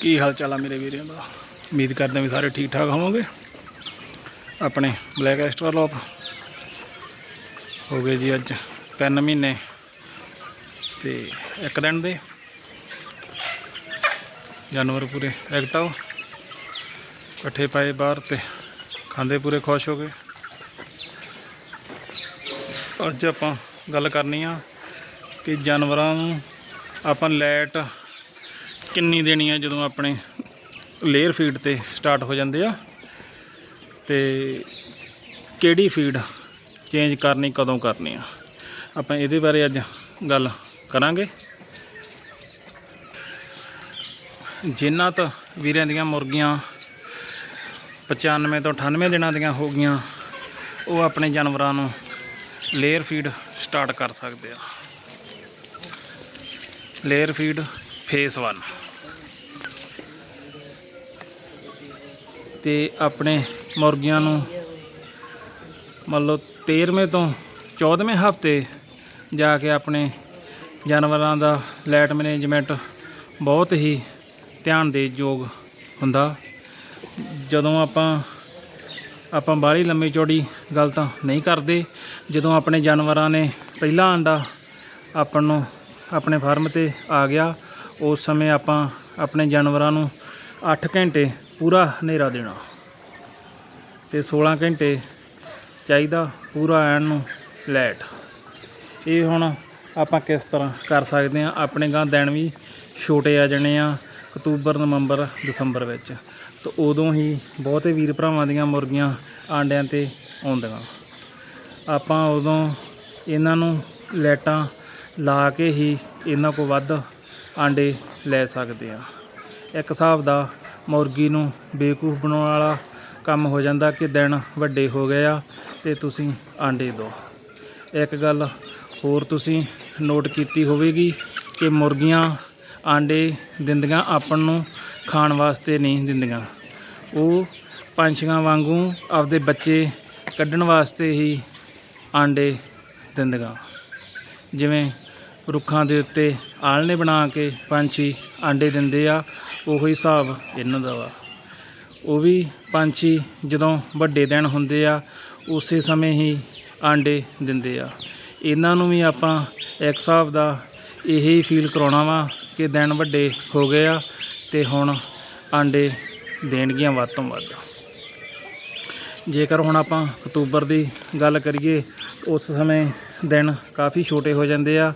ਕੀ ਹਾਲ ਚਾਲ ਆ ਮੇਰੇ ਵੀਰਿਆਂ ਦਾ? ਉਮੀਦ ਕਰਦੇ ਵੀ ਸਾਰੇ ਠੀਕ ਠਾਕ ਹੋਵੋਗੇ। ਆਪਣੇ ਬਲੈਕ ਐਸਟਰਾਲੋਪ ਹੋ ਗਏ ਜੀ ਅੱਜ 3 ਮਹੀਨੇ ਤੇ ਇੱਕ ਦਿਨ ਦੇ। ਜਾਨਵਰ ਪੂਰੇ ਐਕਟਿਵ ਇਕੱਠੇ ਪਾਏ ਬਾਹਰ ਤੇ ਖਾਂਦੇ ਪੂਰੇ ਖੁਸ਼ ਹੋ ਗਏ। ਅੱਜ ਆਪਾਂ ਗੱਲ ਕਰਨੀ ਆ ਕਿ ਜਾਨਵਰਾਂ ਨੂੰ ਆਪਾਂ ਲਾਈਟ ਕਿੰਨੀ ਦੇਣੀ ਆ ਜਦੋਂ ਆਪਣੇ ਲੇਅਰ ਫੀਡ ਤੇ ਸਟਾਰਟ ਹੋ ਜਾਂਦੇ ਆ? ਤੇ ਕਿਹੜੀ ਫੀਡ ਚੇਂਜ ਕਰਨੀ, ਕਦੋਂ ਕਰਨੀ ਆ? ਆਪਾਂ ਇਹਦੇ ਬਾਰੇ ਅੱਜ ਗੱਲ ਕਰਾਂਗੇ। ਜਿਨ੍ਹਾਂ ਤੋਂ ਵੀਰਿਆਂ ਦੀਆਂ ਮੁਰਗੀਆਂ 95 ਤੋਂ 98 ਦਿਨਾਂ ਦੀਆਂ ਹੋ ਗਈਆਂ, ਉਹ ਆਪਣੇ ਜਾਨਵਰਾਂ ਨੂੰ ਲੇਅਰ ਫੀਡ ਸਟਾਰਟ ਕਰ ਸਕਦੇ ਆ। ਲੇਅਰ ਫੀਡ ਫੇਸ 1 ਤੇ ਆਪਣੇ ਮੁਰਗੀਆਂ ਨੂੰ ਮੰਨ ਲਓ 13ਵੇਂ ਤੋਂ 14ਵੇਂ ਹਫ਼ਤੇ ਜਾ ਕੇ ਆਪਣੇ ਜਾਨਵਰਾਂ ਦਾ ਲਾਈਟ ਮੈਨੇਜਮੈਂਟ ਬਹੁਤ ਹੀ ਧਿਆਨ ਦੇ ਯੋਗ ਹੁੰਦਾ। ਜਦੋਂ ਆਪਾਂ ਆਪਾਂ ਬਾਹਲੀ ਲੰਮੀ ਚੌੜੀ ਗੱਲ ਤਾਂ ਨਹੀਂ ਕਰਦੇ, ਜਦੋਂ ਆਪਣੇ ਜਾਨਵਰਾਂ ਨੇ ਪਹਿਲਾ ਅੰਡਾ ਆਪਾਂ ਨੂੰ ਆਪਣੇ ਫਾਰਮ ਤੇ ਆ ਗਿਆ, ਉਸ ਸਮੇਂ ਆਪਾਂ ਆਪਣੇ ਜਾਨਵਰਾਂ ਨੂੰ 8 ਘੰਟੇ ਪੂਰਾ ਹਨੇਰਾ ਦੇਣਾ। ਤੇ 16 ਘੰਟੇ ਚਾਹੀਦਾ ਪੂਰਾ ਐਨ ਨੂੰ ਲਾਈਟ। ਇਹ ਹੁਣ ਆਪਾਂ ਕਿਸ ਤਰ੍ਹਾਂ ਕਰ ਸਕਦੇ ਆ ਆਪਣੇ ਗਾਂ ਦਿਨ ਵੀ ਛੋਟੇ ਆ ਜਾਣੇ ਆ ਅਕਤੂਬਰ, ਨਵੰਬਰ, ਦਸੰਬਰ ਵਿੱਚ। ਤਾਂ ਉਦੋਂ ਹੀ ਬਹੁਤੇ ਵੀਰ ਭਰਾਵਾਂ ਦੀਆਂ ਮੁਰਗੀਆਂ ਆਂਡਿਆਂ ਤੇ ਆਉਂਦੀਆਂ। ਆਪਾਂ ਉਦੋਂ ਇਹਨਾਂ ਨੂੰ ਲਾਈਟਾਂ ਲਾ ਕੇ ਹੀ ਇਹਨਾਂ ਕੋ ਵੱਧ ਆਂਡੇ ਲੈ ਸਕਦੇ ਆ ਇੱਕ ਹਿਸਾਬ ਦਾ ਮੁਰਗੀ ਨੂੰ ਬੇਕੂਫ ਬਣਾਉਣ ਵਾਲਾ ਕੰਮ ਹੋ ਜਾਂਦਾ ਕਿ ਦਿਨ ਵੱਡੇ ਹੋ ਗਏ ਆ ਤੇ ਤੁਸੀਂ ਆਂਡੇ ਦਿਓ ਇੱਕ ਗੱਲ ਹੋਰ ਤੁਸੀਂ ਨੋਟ ਕੀਤੀ ਹੋਵੇਗੀ ਕਿ ਮੁਰਗੀਆਂ ਆਂਡੇ ਦਿੰਦੀਆਂ ਆਪਣ ਨੂੰ ਖਾਣ ਵਾਸਤੇ ਨਹੀਂ ਦਿੰਦੀਆਂ। ਉਹ ਪੰਛੀਆਂ ਵਾਂਗੂ ਆਪਦੇ ਬੱਚੇ ਕੱਢਣ ਵਾਸਤੇ ਹੀ ਆਂਡੇ ਦਿੰਦੀਆਂ। ਜਿਵੇਂ ਰੁੱਖਾਂ ਦੇ ਉੱਤੇ ਆਲਣੇ ਬਣਾ ਕੇ ਪੰਛੀ ਆਂਡੇ ਦਿੰਦੇ ਆ ਉਹੀ ਹਿਸਾਬ ਇਹਨਾਂ ਦਾ ਵਾ। ਉਹ ਵੀ ਪੰਛੀ ਜਦੋਂ ਵੱਡੇ ਦਿਨ ਹੁੰਦੇ ਆ, ਉਸੇ ਸਮੇਂ ਹੀ ਆਂਡੇ ਦਿੰਦੇ ਆ। ਇਹਨਾਂ ਨੂੰ ਵੀ ਆਪਾਂ ਇੱਕ ਹਿਸਾਬ ਦਾ ਇਹੀ ਫੀਲ ਕਰਾਉਣਾ ਵਾ ਕਿ ਦਿਨ ਵੱਡੇ ਹੋ ਗਏ ਆ ਤੇ ਹੁਣ ਆਂਡੇ ਦੇਣਗੀਆਂ ਵੱਧ ਤੋਂ ਵੱਧ। ਜੇਕਰ ਹੁਣ ਆਪਾਂ ਅਕਤੂਬਰ ਦੀ ਗੱਲ ਕਰੀਏ, ਉਸ ਸਮੇਂ ਦਿਨ ਕਾਫੀ ਛੋਟੇ ਹੋ ਜਾਂਦੇ ਆ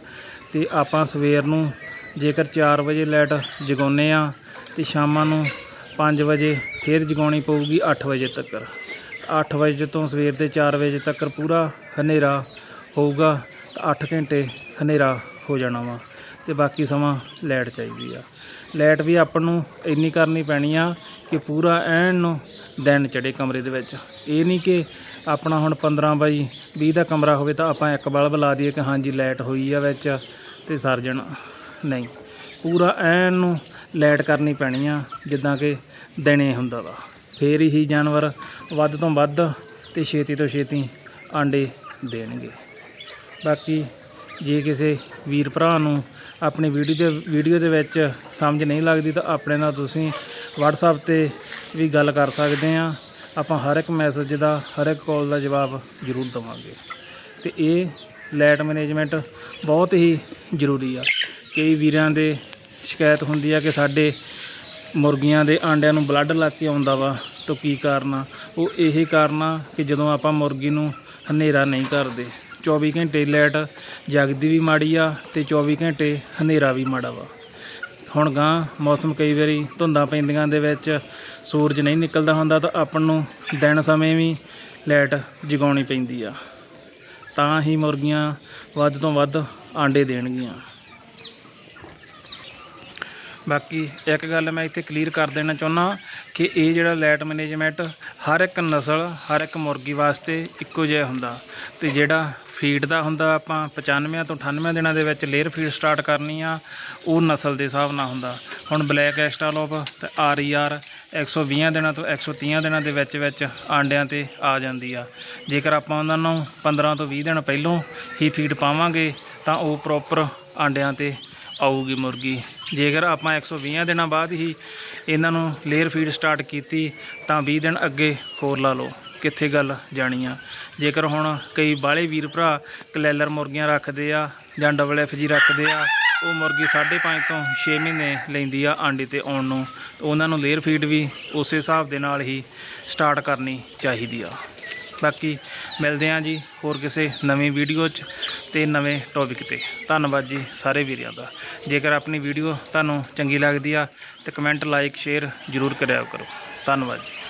ਤੇ ਆਪਾਂ ਸਵੇਰ ਨੂੰ ਜੇਕਰ 4 ਵਜੇ ਲਾਈਟ ਜਗਾਉਂਦੇ ਆ ਤੇ ਸ਼ਾਮਾਂ ਨੂੰ 5 ਵਜੇ ਫਿਰ ਜਗਾਉਣੀ ਪਊਗੀ 8 ਵਜੇ ਤੱਕ 8 ਵਜੇ ਤੋਂ ਸਵੇਰ ਦੇ 4 ਵਜੇ ਤੱਕ ਪੂਰਾ ਹਨੇਰਾ ਹੋਊਗਾ, ਤਾਂ 8 ਘੰਟੇ ਹਨੇਰਾ ਹੋ ਜਾਣਾ ਵਾ ਤੇ ਬਾਕੀ ਸਮਾਂ ਲਾਈਟ ਚਾਹੀਦੀ ਆ। ਲਾਈਟ ਵੀ ਆਪਾਂ ਨੂੰ ਇੰਨੀ ਕਰਨੀ ਪੈਣੀ ਆ ਕਿ ਪੂਰਾ ਐਨ ਨੂੰ ਦਿਨ ਚੜੇ ਕਮਰੇ ਦੇ ਵਿੱਚ। ਇਹ ਨਹੀਂ ਕਿ ਆਪਣਾ ਹੁਣ 15 ਬਾਈ 20 ਦਾ ਕਮਰਾ ਹੋਵੇ ਤਾਂ ਆਪਾਂ ਇੱਕ ਬਲਬ ਲਾ ਦਈਏ ਕਿ ਹਾਂਜੀ ਲਾਈਟ ਹੋਈ ਆ ਵਿੱਚ ਤੇ ਸਰ ਜਾਣਾ। ਨਹੀਂ। ਪੂਰਾ ਐਨ ਨੂੰ ਲਾਈਟ ਕਰਨੀ ਪੈਣੀ ਆ, ਜਿੱਦਾਂ ਕਿ ਦਿਨੇ ਹੁੰਦਾ ਵਾ। ਫੇਰ ਹੀ ਜਾਨਵਰ ਵੱਧ ਤੋਂ ਵੱਧ ਤੇ ਛੇਤੀ ਤੋਂ ਛੇਤੀ ਆਂਡੇ ਦੇਣਗੇ। ਬਾਕੀ ਜੇ ਕਿਸੇ ਵੀਰ ਭਰਾ ਨੂੰ ਆਪਣੀ ਵੀਡੀਓ ਦੇ ਵੀਡੀਓ ਦੇ ਵਿੱਚ ਸਮਝ ਨਹੀਂ ਲੱਗਦੀ ਤਾਂ ਆਪਣੇ ਨਾਲ ਤੁਸੀਂ WhatsApp ਤੇ ਵੀ ਗੱਲ ਕਰ ਸਕਦੇ ਆ। ਆਪਾਂ ਹਰ ਇੱਕ ਮੈਸੇਜ ਦਾ, ਹਰ ਇੱਕ ਕਾਲ ਦਾ ਜਵਾਬ ਜ਼ਰੂਰ ਦਵਾਂਗੇ। ਤੇ ਇਹ ਲਾਈਟ ਮੈਨੇਜਮੈਂਟ ਬਹੁਤ ਹੀ ਜ਼ਰੂਰੀ ਆ। ਕਈ ਵੀਰਾਂ ਦੇ ਸ਼ਿਕਾਇਤ ਹੁੰਦੀ ਆ ਕਿ ਸਾਡੇ ਮੁਰਗੀਆਂ ਦੇ ਆਂਡਿਆਂ ਨੂੰ ਬਲੱਡ ਲੱਗ ਕੇ ਆਉਂਦਾ ਵਾ, ਤਾਂ ਕੀ ਕਾਰਨ ਆ? ਉਹ ਇਹੀ ਕਾਰਨ ਆ ਕਿ ਜਦੋਂ ਆਪਾਂ ਮੁਰਗੀ ਨੂੰ ਹਨੇਰਾ ਨਹੀਂ ਕਰਦੇ 24 ਘੰਟੇ ਲਾਈਟ ਜਗਦੀ ਵੀ ਮਾੜੀ ਆ ਤੇ 24 ਘੰਟੇ ਹਨੇਰਾ ਵੀ ਮਾੜਾ ਵਾ। ਹੁਣ ਗਾਂ ਮੌਸਮ ਕਈ ਵਾਰੀ ਧੁੰਦਾਂ ਪੈਂਦੀਆਂ ਦੇ ਵਿੱਚ ਸੂਰਜ ਨਹੀਂ ਨਿਕਲਦਾ ਹੁੰਦਾ ਤਾਂ ਆਪਾਂ ਨੂੰ ਦਿਨ ਸਮੇਂ ਵੀ ਲਾਈਟ ਜਗਾਉਣੀ ਪੈਂਦੀ ਆ। ਤਾਂ ਹੀ ਮੁਰਗੀਆਂ ਵੱਧ ਤੋਂ ਵੱਧ ਆਂਡੇ ਦੇਣਗੀਆਂ। ਬਾਕੀ ਇੱਕ ਗੱਲ ਮੈਂ ਇੱਥੇ ਕਲੀਅਰ ਕਰ ਦੇਣਾ ਚਾਹੁੰਦਾ ਕਿ ਇਹ ਜਿਹੜਾ ਲਾਈਟ ਮੈਨੇਜਮੈਂਟ ਹਰ ਇੱਕ ਨਸਲ, ਹਰ ਇੱਕ ਮੁਰਗੀ ਵਾਸਤੇ ਇੱਕੋ ਜਿਹਾ ਹੁੰਦਾ। ਤੇ ਜਿਹੜਾ ਫੀਡ ਦਾ ਹੁੰਦਾ, ਆਪਾਂ 95 ਤੋਂ 98 ਦਿਨਾਂ ਦੇ ਵਿੱਚ ਲੇਅਰ ਫੀਡ ਸਟਾਰਟ ਕਰਨੀ ਆ, ਉਹ ਨਸਲ ਦੇ ਹਿਸਾਬ ਨਾਲ ਹੁੰਦਾ। ਹੁਣ ਬਲੈਕ ਐਸਟਾਲੋਪ ਤੇ ਆਰ ਈ ਆਰ 120 ਦਿਨਾਂ ਤੋਂ 130 ਦਿਨਾਂ ਦੇ ਵਿੱਚ ਵਿੱਚ ਆਂਡਿਆਂ ਤੇ ਆ ਜਾਂਦੀ ਆ। ਜੇਕਰ ਆਪਾਂ ਉਹਨਾਂ ਨੂੰ 15 ਤੋਂ 20 ਦਿਨ ਪਹਿਲੋਂ ਹੀ ਫੀਡ ਪਾਵਾਂਗੇ, ਤਾਂ ਉਹ ਪ੍ਰੋਪਰ ਆਂਡਿਆਂ ਤੇ ਆਊਗੀ ਮੁਰਗੀ। ਜੇਕਰ ਆਪਾਂ 120 ਦਿਨਾਂ ਬਾਅਦ ਹੀ ਇਹਨਾਂ ਨੂੰ ਲੇਅਰ ਫੀਡ ਸਟਾਰਟ ਕੀਤੀ, ਤਾਂ 20 ਦਿਨ ਅੱਗੇ ਹੋਰ ਲਾ ਲਓ, ਕਿੱਥੇ ਗੱਲ ਜਾਣੀ ਆ। ਜੇਕਰ ਹੁਣ ਕਈ ਬਾਹਲੇ ਵੀਰ ਭਰਾ ਕਲੈਲਰ ਮੁਰਗੀਆਂ ਰੱਖਦੇ ਆ, ਜਾਂ ਡਬਲ ਐਫ ਜੀ ਰੱਖਦੇ ਆ, ਉਹ ਮੁਰਗੀ 5.5 ਤੋਂ 6 ਮਹੀਨੇ ਲੈਂਦੀ ਆ ਆਂਡੇ ਤੇ ਆਉਣ ਨੂੰ ਉਹਨਾਂ ਨੂੰ ਲੇਅਰ ਫੀਡ ਵੀ ਉਸੇ ਹਿਸਾਬ ਦੇ ਨਾਲ ਹੀ ਸਟਾਰਟ ਕਰਨੀ ਚਾਹੀਦੀ ਆ। ਬਾਕੀ ਮਿਲਦੇ ਹਾਂ ਜੀ ਹੋਰ ਕਿਸੇ ਨਵੀਂ ਵੀਡੀਓ 'ਚ ਤੇ ਨਵੇਂ ਟੌਪਿਕ ਤੇ। ਧੰਨਵਾਦ ਜੀ ਸਾਰੇ ਵੀਰਿਆਂ ਦਾ। ਜੇਕਰ ਆਪਣੀ ਵੀਡੀਓ ਤੁਹਾਨੂੰ ਚੰਗੀ ਲੱਗਦੀ ਆ ਤੇ ਕਮੈਂਟ ਲਾਈਕ ਸ਼ੇਅਰ ਜ਼ਰੂਰ ਕਰਿਆ ਕਰੋ। ਧੰਨਵਾਦ ਜੀ।